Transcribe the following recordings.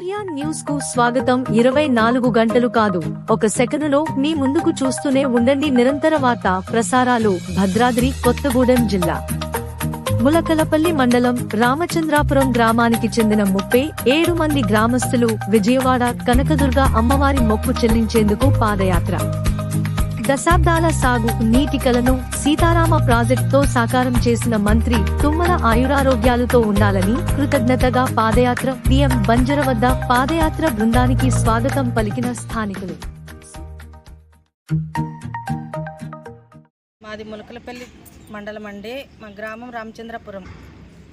న్యూస్కు స్వాగతం. ఇరవై నాలుగు గంటలు కాదు. ఒక సెకనులో మీ ముందుకు చూస్తూనే ఉండండి నిరంతర వార్త ప్రసారాలు. భద్రాద్రి కొత్తగూడెం జిల్లా. ములకలపల్లి మండలం రామచంద్రాపురం గ్రామానికి చెందిన ముప్పై ఏడు మంది గ్రామస్తులు విజయవాడ కనకదుర్గ అమ్మవారి మొక్కు చెల్లించేందుకు పాదయాత్ర. దశాబ్దాల సాగు నీటి కలను సీతారామ ప్రాజెక్టుతో సాకారం చేసిన మంత్రి తుమ్మల ఆయురారోగ్యాలతో ఉండాలని కృతజ్ఞతగా పాదయాత్ర పిఎం బంజర వద్ద పాదయాత్ర బృందానికి స్వాగతం పలికిన స్థానికులు. మాది ములకలపల్లి మండలం అండి. మా గ్రామం రామచంద్రపురం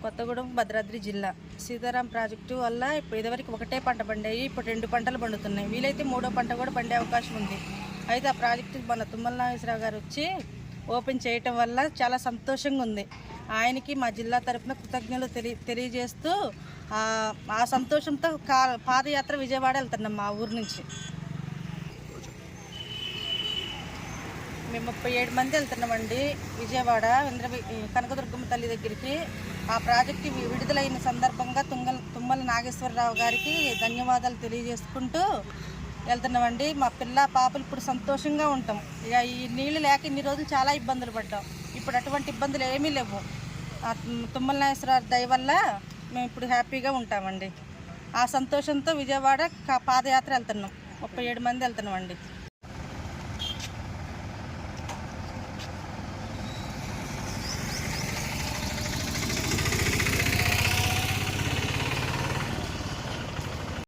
కొత్తగూడెం భద్రాద్రి జిల్లా. సీతారాం ప్రాజెక్టు వల్ల ఇప్పుడు ఇదివరకు ఒకటే పంట పండాయి ఇప్పుడు రెండు పంటలు పండుతున్నాయి. వీలైతే మూడో పంట కూడా పండే అవకాశం ఉంది. అయితే ఆ ప్రాజెక్టు మన తుమ్మల నాగేశ్వరరావు గారు వచ్చి ఓపెన్ చేయటం వల్ల చాలా సంతోషంగా ఉంది. ఆయనకి మా జిల్లా తరపున కృతజ్ఞతలు తెలియ తెలియజేస్తూ ఆ సంతోషంతో కా పాదయాత్ర విజయవాడ వెళ్తున్నాం మా ఊరు నుంచి. మేము ముప్పై ఏడు మంది వెళ్తున్నామండి విజయవాడ ఇంద్ర కనకదుర్గమ్మ తల్లి దగ్గరికి. ఆ ప్రాజెక్టు విడుదలైన సందర్భంగా తుంగల తుమ్మల నాగేశ్వరరావు గారికి ధన్యవాదాలు తెలియజేసుకుంటూ వెళ్తున్నామండి. మా పిల్ల పాపలు ఇప్పుడు సంతోషంగా ఉంటాం. ఇక ఈ నీళ్ళు లేక ఇన్ని రోజులు చాలా ఇబ్బందులు పడ్డాం. ఇప్పుడు అటువంటి ఇబ్బందులు ఏమీ లేవు. ఆ తుమ్- తుమ్మల నాగేశ్వరరావు దయ వల్ల మేము ఇప్పుడు హ్యాపీగా ఉంటామండి. ఆ సంతోషంతో విజయవాడ కా- పాదయాత్ర వెళ్తున్నాం. ముప్పై ఏడు మంది వెళ్తున్నామండి.